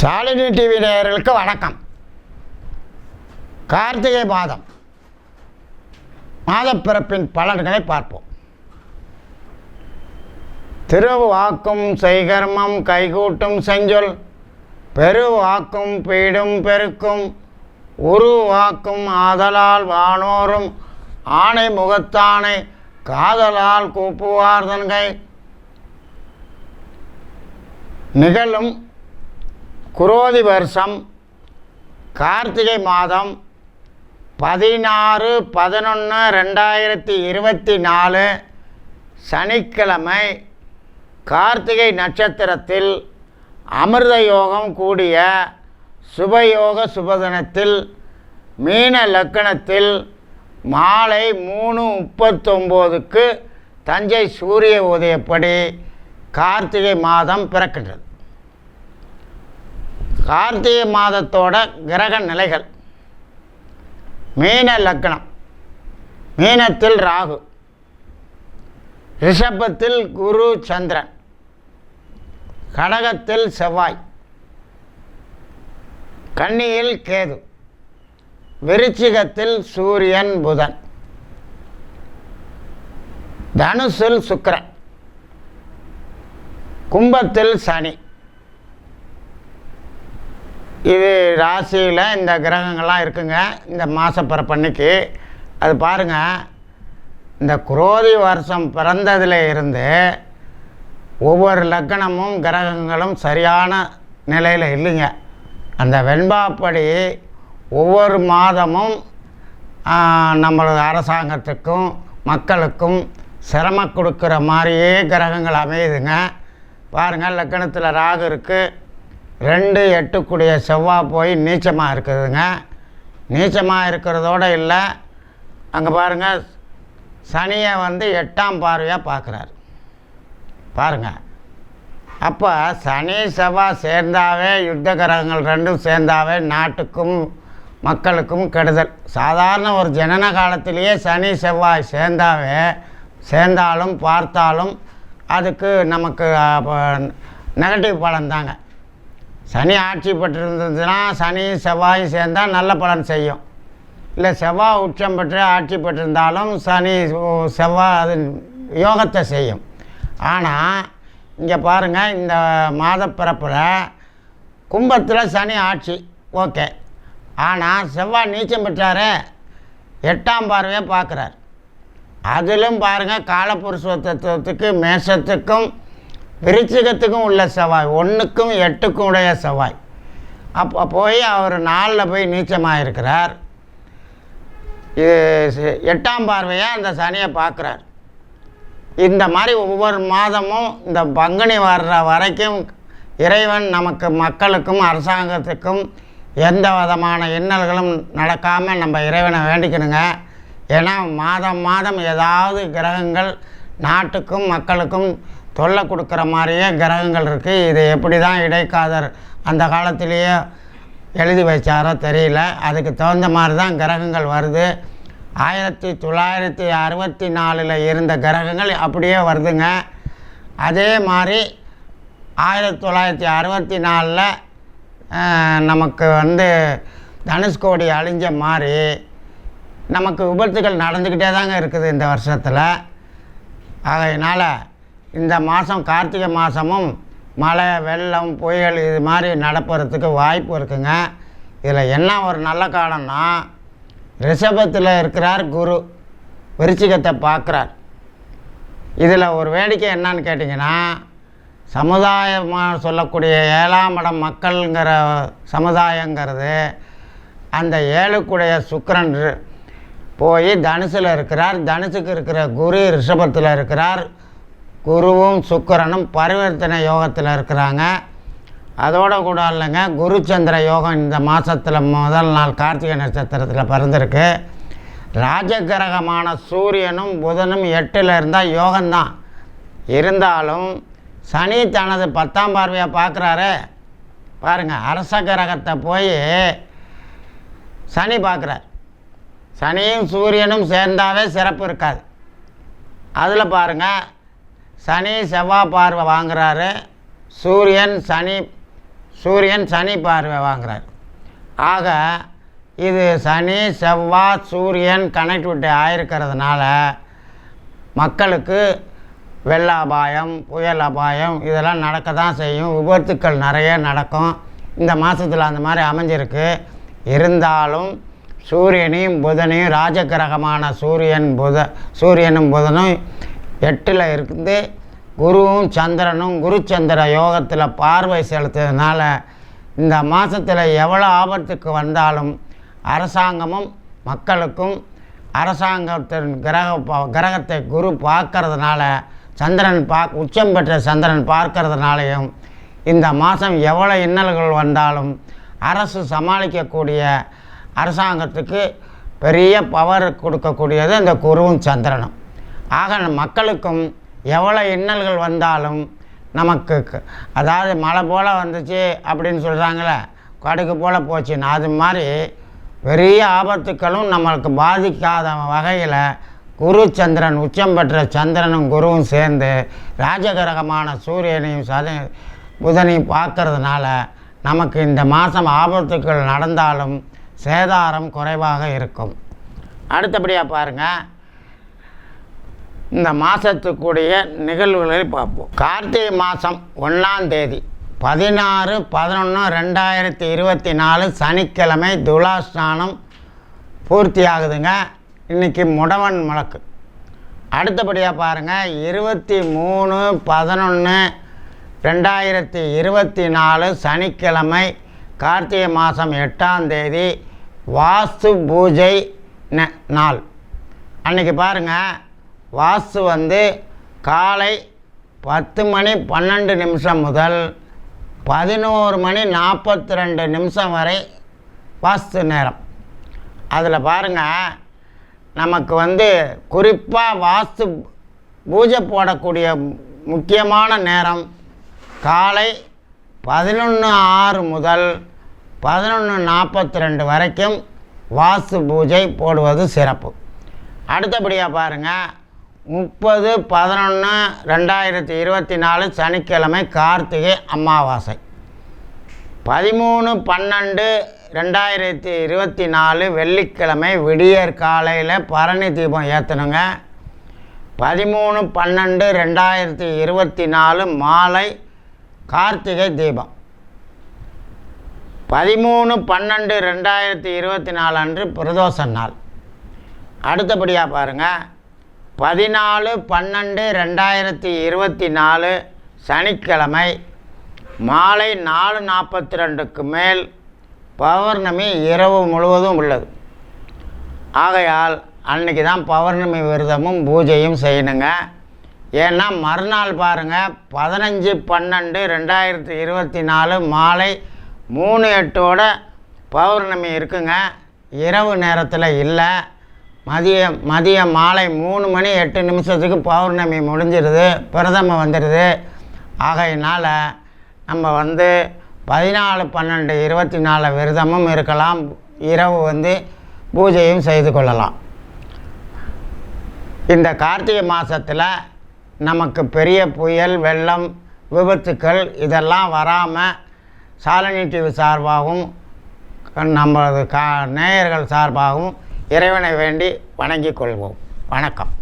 Shalini TV நேயர்களுக்கு வணக்கம். கார்த்திகை மாதம். மாதப்பிறப்பின் பலன்களை பார்ப்போம். திருவாக்கும் செய்கர்மம் கைகூட்டும் செஞ்சொல் பெருவாக்கும் பீடும் பெருக்கும் உருவாக்கும் ஆதலால் வானோரும் ஆணை முகத்தானை காதலால் கூப்புவார் தன்கை. நிகழும் குரோதி வருஷம் கார்த்திகை மாதம் பதினாறு பதினொன்று ரெண்டாயிரத்தி இருபத்தி நாலு சனிக்கிழமை கார்த்திகை நட்சத்திரத்தில் அமிர்த யோகம் கூடிய சுபயோக சுபதினத்தில் மீன லக்கணத்தில் மாலை மூணு முப்பத்தொம்போதுக்கு தஞ்சை சூரிய உதயப்படி கார்த்திகை மாதம் பிறக்கின்றது. கார்த்திகை மாதத்தோட கிரக நிலைகள். மீன லக்னம். மீனத்தில் ராகு. ரிஷபத்தில் குரு சந்திரன். கடகத்தில் செவ்வாய். கன்னியில் கேது. விருச்சிகத்தில் சூரியன் புதன். தனுசில் சுக்கரன். கும்பத்தில் சனி. இது ராசியில் இந்த கிரகங்கள்லாம் இருக்குங்க. இந்த மாதப்பிறப்பன்னைக்கு அது பாருங்கள் இந்த குரோதி வருஷம் பிறந்ததில் இருந்து ஒவ்வொரு லக்கணமும் கிரகங்களும் சரியான நிலையில் இல்லைங்க. அந்த வெண்பாப்படி ஒவ்வொரு மாதமும் நம்மளது அரசாங்கத்துக்கும் மக்களுக்கும் சிரமம் கொடுக்குற மாதிரியே கிரகங்கள் அமையுதுங்க. பாருங்கள் லக்கணத்தில் ராகு இருக்குது ரெண்டு எட்டுக்குடைய செவ்வாய் போய் நீச்சமாக இருக்குதுங்க. நீச்சமாக இருக்கிறதோடு இல்லை. அங்கே பாருங்கள் சனியை வந்து எட்டாம் பார்வையாக பார்க்குறாரு பாருங்கள் அப்போ சனி செவ்வாய் சேர்ந்தாவே யுத்த கிரகங்கள் ரெண்டும் சேர்ந்தாவே நாட்டுக்கும் மக்களுக்கும் கெடுதல். சாதாரண ஒரு ஜனன காலத்திலேயே சனி செவ்வாய் சேர்ந்தாவே சேர்ந்தாலும் பார்த்தாலும் அதுக்கு நமக்கு நெகட்டிவ் பலன் தாங்க சனி ஆட்சி பெற்றிருந்ததுன்னா சனி செவ்வாயும் சேர்ந்தால் நல்ல பலன் செய்யும். இல்லை செவ்வாய் உச்சம் பெற்று ஆட்சி பெற்றிருந்தாலும் சனி செவ்வாய் அது யோகத்தை செய்யும். ஆனால் இங்கே பாருங்கள் இந்த மாதப்பிறப்பில் கும்பத்தில் சனி ஆட்சி ஓகே. ஆனால் செவ்வாய் நீச்சம் பெற்றாரே எட்டாம் பார்வையை பார்க்குறார். அதிலும் பாருங்கள் காலப்புருஷ தத்துவத்துக்கு மேஷத்துக்கும் விருச்சிகத்துக்கும் உள்ள செவ்வாய் ஒன்றுக்கும் எட்டுக்கும் உடைய செவ்வாய். அப்போ போய் அவர் நாளில் போய் நீச்சமாக இருக்கிறார் இது எட்டாம் பார்வையாக அந்த சனியை பார்க்குறார். இந்த மாதிரி ஒவ்வொரு மாதமும் இந்த பங்குனி வர்ற வரைக்கும் இறைவன் நமக்கு மக்களுக்கும் அரசாங்கத்துக்கும் எந்த விதமான இன்னல்களும் நடக்காமல் நம்ம இறைவனை வேண்டிக்கணுங்க. ஏன்னா மாதம் மாதம் ஏதாவது கிரகங்கள் நாட்டுக்கும் மக்களுக்கும் தொல்லை கொடுக்குற மாதிரியே கிரகங்கள் இருக்குது இது எப்படி தான் இடைக்காதர் அந்த காலத்திலேயே எழுதி வச்சாரோ தெரியல. அதுக்கு தகுந்த மாதிரி தான் கிரகங்கள் வருது. ஆயிரத்தி தொள்ளாயிரத்தி அறுபத்தி நாலில் இருந்த கிரகங்கள் அப்படியே வருதுங்க. அதே மாதிரி ஆயிரத்தி தொள்ளாயிரத்தி அறுபத்தி நாலில் நமக்கு வந்து தனுஷ்கோடி அழிஞ்ச மாதிரி நமக்கு விபத்துகள் நடந்துக்கிட்டே தாங்க இருக்குது இந்த வருஷத்தில். ஆகையினால் இந்த மாதம் கார்த்திகை மாதமும் மழை வெள்ளம் புயல் இது மாதிரி நடப்புறதுக்கு வாய்ப்பு இருக்குங்க. இதில் என்ன ஒரு நல்ல காலம்னா ரிஷபத்தில் இருக்கிறார் குரு. விருச்சிகத்தை பார்க்குறார். இதில் ஒரு வேடிக்கை என்னன்னு கேட்டிங்கன்னா சமுதாயமாக சொல்லக்கூடிய ஏழாம் இடம் மக்கள்ங்கிற சமுதாயங்கிறது அந்த ஏழுக்குடைய சுக்கரன் போய் தனுசில் இருக்கிறார். தனுசுக்கு இருக்கிற குரு ரிஷபத்தில் இருக்கிறார். குருவும் சுக்கரனும் பரிவர்த்தனை யோகத்தில் இருக்கிறாங்க. அதோட கூட இல்லைங்க குருச்சந்திர யோகம் இந்த மாதத்தில் முதல் நாள் கார்த்திகை நட்சத்திரத்தில் பிறந்திருக்கு. ராஜகிரகமான சூரியனும் புதனும் எட்டில் இருந்தால் யோகம்தான். இருந்தாலும் சனி தனது பத்தாம் பார்வையாக பார்க்குறாரு. பாருங்கள் அரச கிரகத்தை போய் சனி பார்க்குறார். சனியும் சூரியனும் சேர்ந்தாவே சிறப்பு இருக்காது. அதில் பாருங்கள் சனி செவ்வாய் பார்வை வாங்குறாரு. சூரியன் சனி சூரியன் சனி பார்வை வாங்குறார். ஆக இது சனி செவ்வாய் சூரியன் கனெக்டிவிட்டி ஆயிருக்கிறதுனால மக்களுக்கு வெள்ள அபாயம் புயல் அபாயம் இதெல்லாம் நடக்க தான் செய்யும். விபத்துக்கள் நிறைய நடக்கும். இந்த மாதத்தில் அந்த மாதிரி அமைஞ்சிருக்கு. இருந்தாலும் சூரியனையும் புதனையும் ராஜகிரகமான சூரியன் புத சூரியனும் புதனும் எட்டில் இருந்து குருவும் சந்திரனும் குருச்சந்திர யோகத்தில் பார்வை செலுத்துறதுனால இந்த மாதத்தில் எவ்வளோ ஆபத்துக்கு வந்தாலும் அரசாங்கமும் மக்களுக்கும் அரசாங்கத்தின் கிரக ப- கிரகத்தை குரு பார்க்கறதுனால சந்திரன் பார்க்க உச்சம் பெற்ற சந்திரன் பார்க்கறதுனாலையும் இந்த மாதம் எவ்வளோ இன்னல்கள் வந்தாலும் அரசு சமாளிக்கக்கூடிய அரசாங்கத்துக்கு பெரிய பவர் கொடுக்கக்கூடியது இந்த குருவும் சந்திரனும். ஆக மக்களுக்கும் எவ்வளோ இன்னல்கள் வந்தாலும் நமக்கு அதாவது மழை போல் வந்துச்சு அப்படின்னு சொல்கிறாங்களே கடுகு போல் போச்சுன்னு. அது மாதிரி பெரிய ஆபத்துக்களும் நம்மளுக்கு பாதிக்காத வகையில் குரு சந்திரன் உச்சம் பெற்ற சந்திரனும் குருவும் சேர்ந்து ராஜகிரகமான சூரியனையும் சத புதனையும் பார்க்கறதுனால நமக்கு இந்த மாதம் ஆபத்துக்கள் நடந்தாலும் சேதாரம் குறைவாக இருக்கும். அடுத்தபடியாக பாருங்கள் இந்த மாதத்துக்குடைய நிகழ்வுகளை பார்ப்போம். கார்த்திகை மாதம் ஒன்றாம் தேதி பதினாறு பதினொன்று ரெண்டாயிரத்தி இருபத்தி நாலு சனிக்கிழமை துலாஸ்நானம் பூர்த்தி ஆகுதுங்க. இன்றைக்கி முடவன் முழக்கு. அடுத்தபடியாக பாருங்கள் இருபத்தி மூணு பதினொன்று ரெண்டாயிரத்தி இருபத்தி நாலு சனிக்கிழமை கார்த்திகை மாதம் எட்டாம் தேதி வாஸ்து பூஜை ந- நாள். அன்றைக்கி பாருங்கள் வாஸ்து வந்து காலை பத்து மணி பன்னெண்டு நிமிஷம் முதல் பதினோரு மணி நாற்பத்தி ரெண்டு நிமிஷம் வரை வாஸ்து நேரம். அதில் பாருங்கள் நமக்கு வந்து குறிப்பாக வாஸ்து பூஜை போடக்கூடிய முக்கியமான நேரம் காலை பதினொன்று ஆறு முதல் பதினொன்று நாற்பத்தி ரெண்டு வரைக்கும் வாஸ்து பூஜை போடுவது சிறப்பு. அடுத்தபடியாக பாருங்கள் முப்பது பதினொன்று ரெண்டாயிரத்தி இருபத்தி நாலு சனிக்கிழமை கார்த்திகை அமாவாசை. பதிமூணு பன்னெண்டு ரெண்டாயிரத்தி இருபத்தி நாலு வெள்ளிக்கிழமை விடியற் காலையில் பரணி தீபம் ஏற்றணுங்க பதிமூணு பன்னெண்டு ரெண்டாயிரத்தி இருபத்தி நாலு மாலை கார்த்திகை தீபம். பதிமூணு பன்னெண்டு ரெண்டாயிரத்தி இருபத்தி நாலு அன்று பிரதோஷ நாள். அடுத்தபடியாக பாருங்கள் பதினாலு பன்னெண்டு ரெண்டாயிரத்தி இருபத்தி நாலு சனிக்கிழமை மாலை நாலு நாற்பத்தி ரெண்டுக்கு மேல் பௌர்ணமி இரவு முழுவதும் உள்ளது. ஆகையால் அன்னைக்கு தான் பௌர்ணமி விரதமும் பூஜையும் செய்யணுங்க. ஏன்னா மறுநாள் பாருங்கள் பதினஞ்சு பன்னெண்டு ரெண்டாயிரத்தி இருபத்தி நாலு மாலை மூணு எட்டோட பௌர்ணமி இருக்குங்க. இரவு நேரத்தில் இல்லை. மதியம் மதியம் மாலை மூணு மணி எட்டு நிமிஷத்துக்கு பௌர்ணமி முடிஞ்சிருது பிரதம வந்துடுது ஆகையினால் நம்ம வந்து பதினாலு பன்னெண்டு இருபத்தி நாலு விரதமும் இருக்கலாம். இரவு வந்து பூஜையும் செய்து கொள்ளலாம். இந்த கார்த்திகை மாதத்தில் நமக்கு பெரிய புயல் வெள்ளம் விபத்துக்கள் இதெல்லாம் வராமல் சாலினி டிவி சார்பாகவும் நம்மளது கா நேயர்கள் சார்பாகவும் இறைவனை வேண்டி வணங்கிக் கொள்வோம். வணக்கம்.